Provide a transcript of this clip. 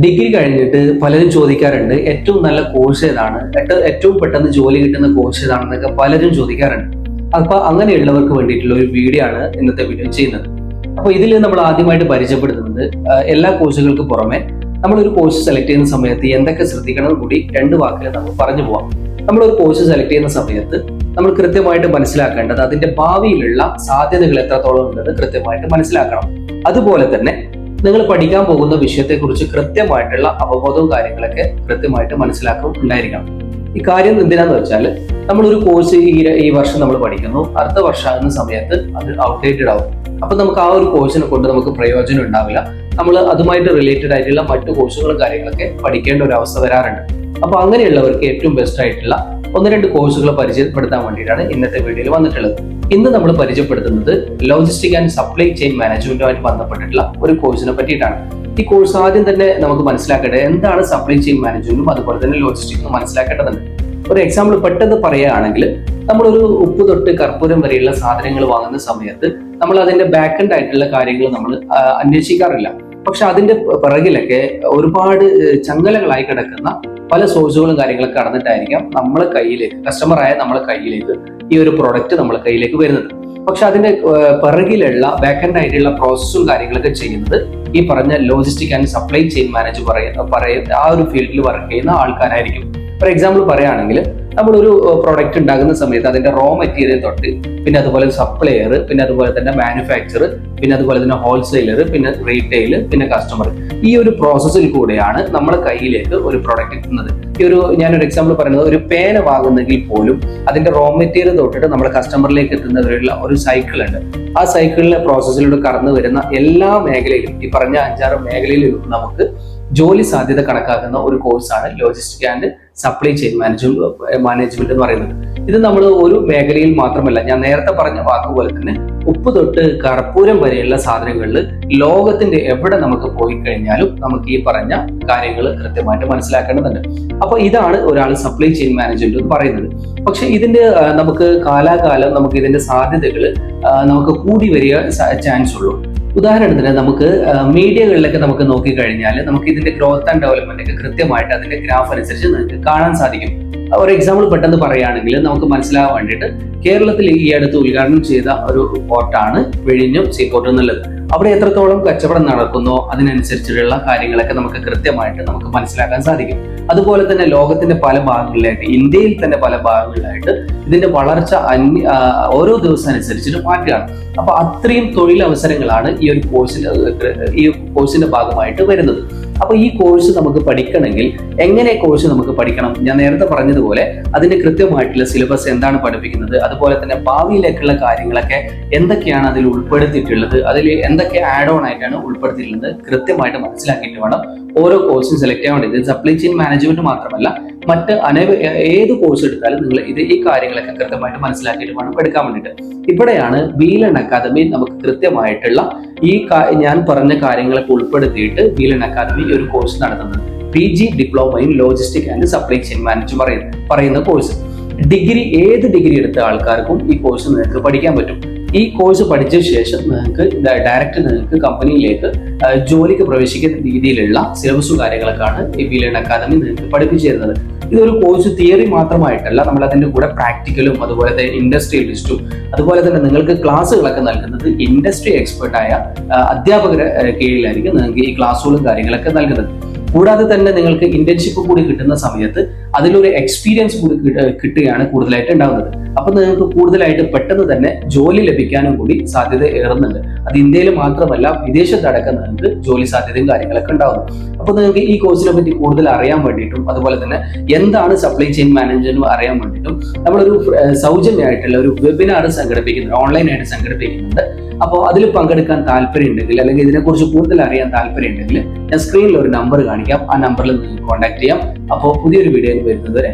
Degree കഴിഞ്ഞിട്ട് പലരും ചോദിക്കാറുണ്ട് ഏറ്റവും നല്ല കോഴ്സ് ഏതാണ്? ഏറ്റവും പെട്ടെന്ന് ജോലി കിട്ടുന്ന കോഴ്സ് ഏതാണെന്നൊക്കെ പലരും ചോദിക്കാറുണ്ട്. അപ്പൊ അങ്ങനെയുള്ളവർക്ക് വേണ്ടിയിട്ടുള്ള ഒരു വീഡിയോ ആണ് ഇന്നത്തെ വീഡിയോ ചെയ്യുന്നത്. അപ്പൊ ഇതിൽ നമ്മൾ ആദ്യമായിട്ട് പരിചയപ്പെടുത്തുന്നത് എല്ലാ കോഴ്സുകൾക്ക് പുറമെ നമ്മൾ ഒരു കോഴ്സ് സെലക്ട് ചെയ്യുന്ന സമയത്ത് എന്തൊക്കെ ശ്രദ്ധിക്കണം കൂടി രണ്ട് വാക്കിൽ നമ്മൾ പറഞ്ഞു പോവാം. നമ്മൾ ഒരു കോഴ്സ് സെലക്ട് ചെയ്യുന്ന സമയത്ത് നമ്മൾ കൃത്യമായിട്ട് മനസ്സിലാക്കേണ്ടത് അതിന്റെ ഭാവിയിലുള്ള സാധ്യതകൾ എത്രത്തോളം ഉണ്ടെന്ന് കൃത്യമായിട്ട് മനസ്സിലാക്കണം. അതുപോലെ തന്നെ നിങ്ങൾ പഠിക്കാൻ പോകുന്ന വിഷയത്തെക്കുറിച്ച് കൃത്യമായിട്ടുള്ള അവബോധവും കാര്യങ്ങളൊക്കെ കൃത്യമായിട്ട് മനസ്സിലാക്കും ഉണ്ടായിരിക്കണം. ഈ കാര്യം എന്തിനാന്ന് വെച്ചാൽ നമ്മൾ ഒരു കോഴ്സ് ഈ ഈ വർഷം നമ്മൾ പഠിക്കുന്നു. അടുത്ത വർഷമാകുന്ന സമയത്ത് അത് ഔട്ട്ഡേറ്റഡ് ആവും. അപ്പൊ നമുക്ക് ആ ഒരു കോഴ്സിനെ കൊണ്ട് നമുക്ക് പ്രയോജനം ഉണ്ടാവില്ല. നമ്മൾ അതുമായിട്ട് റിലേറ്റഡ് ആയിട്ടുള്ള മറ്റു കോഴ്സുകളും കാര്യങ്ങളൊക്കെ പഠിക്കേണ്ട ഒരു അവസ്ഥ വരാറുണ്ട്. അപ്പൊ അങ്ങനെയുള്ളവർക്ക് ഏറ്റവും ബെസ്റ്റ് ആയിട്ടുള്ള ഒന്ന് രണ്ട് കോഴ്സുകൾ പരിചയപ്പെടുത്താൻ വേണ്ടിയിട്ടാണ് ഇന്നത്തെ വീഡിയോയിൽ വന്നിട്ടുള്ളത്. ഇന്ന് നമ്മൾ പരിചയപ്പെടുത്തുന്നത് ലോജിസ്റ്റിക് ആൻഡ് സപ്ലൈ ചെയിൻ മാനേജ്മെന്റുമായിട്ട് ബന്ധപ്പെട്ടിട്ടുള്ള ഒരു കോഴ്സിനെ പറ്റിയിട്ടാണ്. ഈ കോഴ്സ് ആദ്യം തന്നെ നമുക്ക് മനസ്സിലാക്കേണ്ടത് എന്താണ് സപ്ലൈ ചെയിൻ മാനേജ്മെന്റും അതുപോലെ തന്നെ ലോജിസ്റ്റിക്സും മനസ്സിലാക്കേണ്ടതുണ്ട്. ഒരു എക്സാമ്പിൾ പെട്ടെന്ന് പറയുകയാണെങ്കിൽ നമ്മളൊരു ഉപ്പ് തൊട്ട് കർപ്പൂരം വരെയുള്ള സാധനങ്ങൾ വാങ്ങുന്ന സമയത്ത് നമ്മൾ അതിന്റെ ബാക്ക് എൻഡ് ആയിട്ടുള്ള കാര്യങ്ങൾ നമ്മൾ അന്വേഷിക്കാറില്ല. പക്ഷെ അതിന്റെ പിറകിലൊക്കെ ഒരുപാട് ചങ്ങലകളായി കിടക്കുന്ന പല സോഴ്സുകളും കാര്യങ്ങളൊക്കെ കടന്നിട്ടായിരിക്കാം നമ്മളെ കയ്യിലേക്ക് കസ്റ്റമറായ നമ്മളെ കയ്യിലേക്ക് ഈ ഒരു പ്രൊഡക്റ്റ് നമ്മളെ കയ്യിലേക്ക് വരുന്നത്. പക്ഷെ അതിന്റെ പിറകിലുള്ള ബാക്കൻഡ് ആയിട്ടുള്ള പ്രോസസ്സും കാര്യങ്ങളൊക്കെ ചെയ്യുന്നത് ഈ പറഞ്ഞ logistic and supply chain manage പറയുന്ന പറയുന്ന ആ ഒരു ഫീൽഡിൽ വർക്ക് ചെയ്യുന്ന ആൾക്കാരായിരിക്കും. ഫോർ എക്സാമ്പിൾ പറയുകയാണെങ്കിൽ നമ്മളൊരു പ്രൊഡക്റ്റ് ഉണ്ടാക്കുന്ന സമയത്ത് അതിന്റെ റോ മെറ്റീരിയൽ തൊട്ട് പിന്നെ അതുപോലെ സപ്ലയർ പിന്നെ അതുപോലെ തന്നെ മാനുഫാക്ചർ പിന്നെ അതുപോലെ തന്നെ ഹോൾസെയിലർ പിന്നെ റീറ്റെയിൽ പിന്നെ കസ്റ്റമർ ഈ ഒരു പ്രോസസ്സിൽ കൂടെയാണ് നമ്മുടെ കയ്യിലേക്ക് ഒരു പ്രൊഡക്റ്റ് എത്തുന്നത്. ഈ ഒരു ഞാനൊരു എക്സാമ്പിൾ പറയുന്നത് ഒരു പേന വാങ്ങുന്നെങ്കിൽ പോലും അതിന്റെ റോ മെറ്റീരിയൽ തൊട്ടിട്ട് നമ്മുടെ കസ്റ്റമറിലേക്ക് എത്തുന്നതിനുള്ള ഒരു സൈക്കിൾ ഉണ്ട്. ആ സൈക്കിളിലെ പ്രോസസ്സിലൂടെ കടന്നു വരുന്ന എല്ലാ മേഖലയിലും ഈ പറഞ്ഞ അഞ്ചാറ് മേഖലയിലും നമുക്ക് ജോലി സാധ്യത കണക്കാക്കുന്ന ഒരു കോഴ്സാണ് logistic and supply chain management management എന്ന് പറയുന്നത്. ഇത് നമ്മൾ ഒരു മേഖലയിൽ മാത്രമല്ല ഞാൻ നേരത്തെ പറഞ്ഞ വാക്കുപോലെ തന്നെ ഉപ്പ് തൊട്ട് കർപ്പൂരം വരെയുള്ള സാധനങ്ങളിൽ ലോകത്തിന്റെ എവിടെ നമുക്ക് പോയി കഴിഞ്ഞാലും നമുക്ക് ഈ പറഞ്ഞ കാര്യങ്ങൾ കൃത്യമായിട്ട് മനസ്സിലാക്കേണ്ടതുണ്ട്. അപ്പൊ ഇതാണ് ഒരാൾ സപ്ലൈ ചെയിൻ മാനേജ്മെന്റ് എന്ന് പറയുന്നത്. പക്ഷെ ഇതിന്റെ നമുക്ക് കാലാകാലം നമുക്ക് ഇതിന്റെ സാധ്യതകൾ നമുക്ക് കൂടി വരിക ചാൻസ് ഉള്ളൂ. ഉദാഹരണത്തിന് നമുക്ക് മീഡിയകളിലൊക്കെ നമുക്ക് നോക്കിക്കഴിഞ്ഞാൽ നമുക്ക് ഇതിന്റെ ഗ്രോത്ത് ആൻഡ് ഡെവലപ്മെന്റ് ഒക്കെ കൃത്യമായിട്ട് അതിന്റെ ഗ്രാഫ് അനുസരിച്ച് നിങ്ങൾക്ക് കാണാൻ സാധിക്കും. ഒരു എക്സാമ്പിൾ പെട്ടെന്ന് പറയുകയാണെങ്കിൽ നമുക്ക് മനസ്സിലാവാൻ വേണ്ടിയിട്ട് കേരളത്തിൽ ഈ അടുത്ത് ഉദ്ഘാടനം ചെയ്ത ഒരു പോർട്ടാണ് വെഴിഞ്ഞം സീ പോർട്ട് എന്നുള്ളത്. അവിടെ എത്രത്തോളം കച്ചവടം നടക്കുന്നോ അതിനനുസരിച്ചുള്ള കാര്യങ്ങളൊക്കെ നമുക്ക് കൃത്യമായിട്ട് നമുക്ക് മനസ്സിലാക്കാൻ സാധിക്കും. അതുപോലെ തന്നെ ലോകത്തിന്റെ പല ഭാഗങ്ങളിലായിട്ട് ഇന്ത്യയിൽ തന്നെ പല ഭാഗങ്ങളിലായിട്ട് ഇതിന്റെ വളർച്ച അന്യ ഓരോ ദിവസം അനുസരിച്ചിട്ട് മാറ്റുകയാണ്. അപ്പൊ അത്രയും തൊഴിലവസരങ്ങളാണ് ഈ ഒരു കോഴ്സിന്റെ ഈ കോഴ്സിന്റെ ഭാഗമായിട്ട് വരുന്നത്. അപ്പൊ ഈ കോഴ്സ് നമുക്ക് പഠിക്കണമെങ്കിൽ എങ്ങനെ കോഴ്സ് നമുക്ക് പഠിക്കണം? ഞാൻ നേരത്തെ പറഞ്ഞതുപോലെ അതിന്റെ കൃത്യമായിട്ടുള്ള സിലബസ് എന്താണ് പഠിപ്പിക്കുന്നത്? അതുപോലെ തന്നെ ഭാവിയിലേക്കുള്ള കാര്യങ്ങളൊക്കെ എന്തൊക്കെയാണ് അതിൽ ഉൾപ്പെടുത്തിയിട്ടുള്ളത്? അതിൽ എന്തൊക്കെ ആഡ് ഓൺ ആയിട്ടാണ് ഉൾപ്പെടുത്തിയിട്ടുള്ളത്? കൃത്യമായിട്ട് മനസ്സിലാക്കിയിട്ട് വേണം ഓരോ കോഴ്സും സെലക്ട് ചെയ്യാൻ വേണ്ടി. ഇത് സപ്ലൈ ചെയിൻ മാനേജ്മെന്റ് മാത്രമല്ല മറ്റ് അനേക ഏത് കോഴ്സ് എടുത്താലും നിങ്ങൾ ഇത് ഈ കാര്യങ്ങളൊക്കെ കൃത്യമായിട്ട് മനസ്സിലാക്കിയിട്ട് വേണം എടുക്കാൻ വേണ്ടിയിട്ട്. ഇവിടെയാണ് വീലൺ അക്കാദമി നമുക്ക് കൃത്യമായിട്ടുള്ള ഈ ഞാൻ പറഞ്ഞ കാര്യങ്ങളൊക്കെ ഉൾപ്പെടുത്തിയിട്ട് വീലൺ അക്കാദമി ഒരു കോഴ്സ് നടത്തുന്നത്. P G diploma in logistic and supply chain manage പറയുന്ന പറയുന്ന കോഴ്സ് ഡിഗ്രി ഏത് ഡിഗ്രി എടുത്ത ആൾക്കാർക്കും ഈ കോഴ്സ് നിങ്ങൾക്ക് പഠിക്കാൻ പറ്റും. ഈ കോഴ്സ് പഠിച്ച ശേഷം നിങ്ങൾക്ക് ഡയറക്റ്റ് നിങ്ങൾക്ക് കമ്പനിയിലേക്ക് ജോലിക്ക് പ്രവേശിക്കുന്ന രീതിയിലുള്ള സിലബസും കാര്യങ്ങളൊക്കെയാണ് ഈ വീലൺ അക്കാദമി നിങ്ങൾക്ക് പഠിപ്പിച്ചു തരുന്നത് ഇതൊരു കോഴ്സ് തിയറി മാത്രമായിട്ടല്ല നമ്മൾ അതിന്റെ കൂടെ പ്രാക്ടിക്കലും അതുപോലെ തന്നെ ഇൻഡസ്ട്രിയൽ ലിസ്റ്റും അതുപോലെ തന്നെ നിങ്ങൾക്ക് ക്ലാസ്സുകളൊക്കെ നൽകുന്നത് ഇൻഡസ്ട്രി എക്സ്പേർട്ടായ അധ്യാപകരെ കീഴിലായിരിക്കും നിങ്ങൾക്ക് ഈ ക്ലാസ്സുകളും കാര്യങ്ങളൊക്കെ നൽകുന്നത്. കൂടാതെ തന്നെ നിങ്ങൾക്ക് ഇന്റേൺഷിപ്പ് കൂടി കിട്ടുന്ന സമയത്ത് അതിലൊരു എക്സ്പീരിയൻസ് കൂടി കിട്ടുകയാണ് കൂടുതലായിട്ട് ഉണ്ടാകുന്നത് അപ്പൊ നിങ്ങൾക്ക് കൂടുതലായിട്ട് പെട്ടെന്ന് തന്നെ ജോലി ലഭിക്കാനും കൂടി സാധ്യത ഏറുന്നുണ്ട്. അത് ഇന്ത്യയിൽ മാത്രമല്ല വിദേശത്തടക്കം നിങ്ങൾക്ക് ജോലി സാധ്യതയും കാര്യങ്ങളൊക്കെ ഉണ്ടാകുന്നു അപ്പൊ നിങ്ങൾക്ക് ഈ കോഴ്സിനെ പറ്റി കൂടുതൽ അറിയാൻ വേണ്ടിയിട്ടും അതുപോലെ തന്നെ എന്താണ് സപ്ലൈ ചെയിൻ മാനേജ്മെന്റ് അറിയാൻ വേണ്ടിയിട്ടും നമ്മളൊരു സൗജന്യമായിട്ടുള്ള ഒരു വെബിനാർ സംഘടിപ്പിക്കുന്നുണ്ട് ഓൺലൈനായിട്ട് സംഘടിപ്പിക്കുന്നുണ്ട്. അപ്പോൾ അതിൽ പങ്കെടുക്കാൻ താല്പര്യം ഉണ്ടെങ്കിൽ അല്ലെങ്കിൽ ഇതിനെക്കുറിച്ച് കൂടുതൽ അറിയാൻ താല്പര്യം ഉണ്ടെങ്കിൽ ഞാൻ സ്ക്രീനിൽ ഒരു നമ്പർ കാണിക്കാം. ആ നമ്പറിൽ നിങ്ങൾക്ക് കോൺടാക്ട് ചെയ്യാം. അപ്പോൾ പുതിയൊരു വീഡിയോയിൽ വരുന്നത് വരെ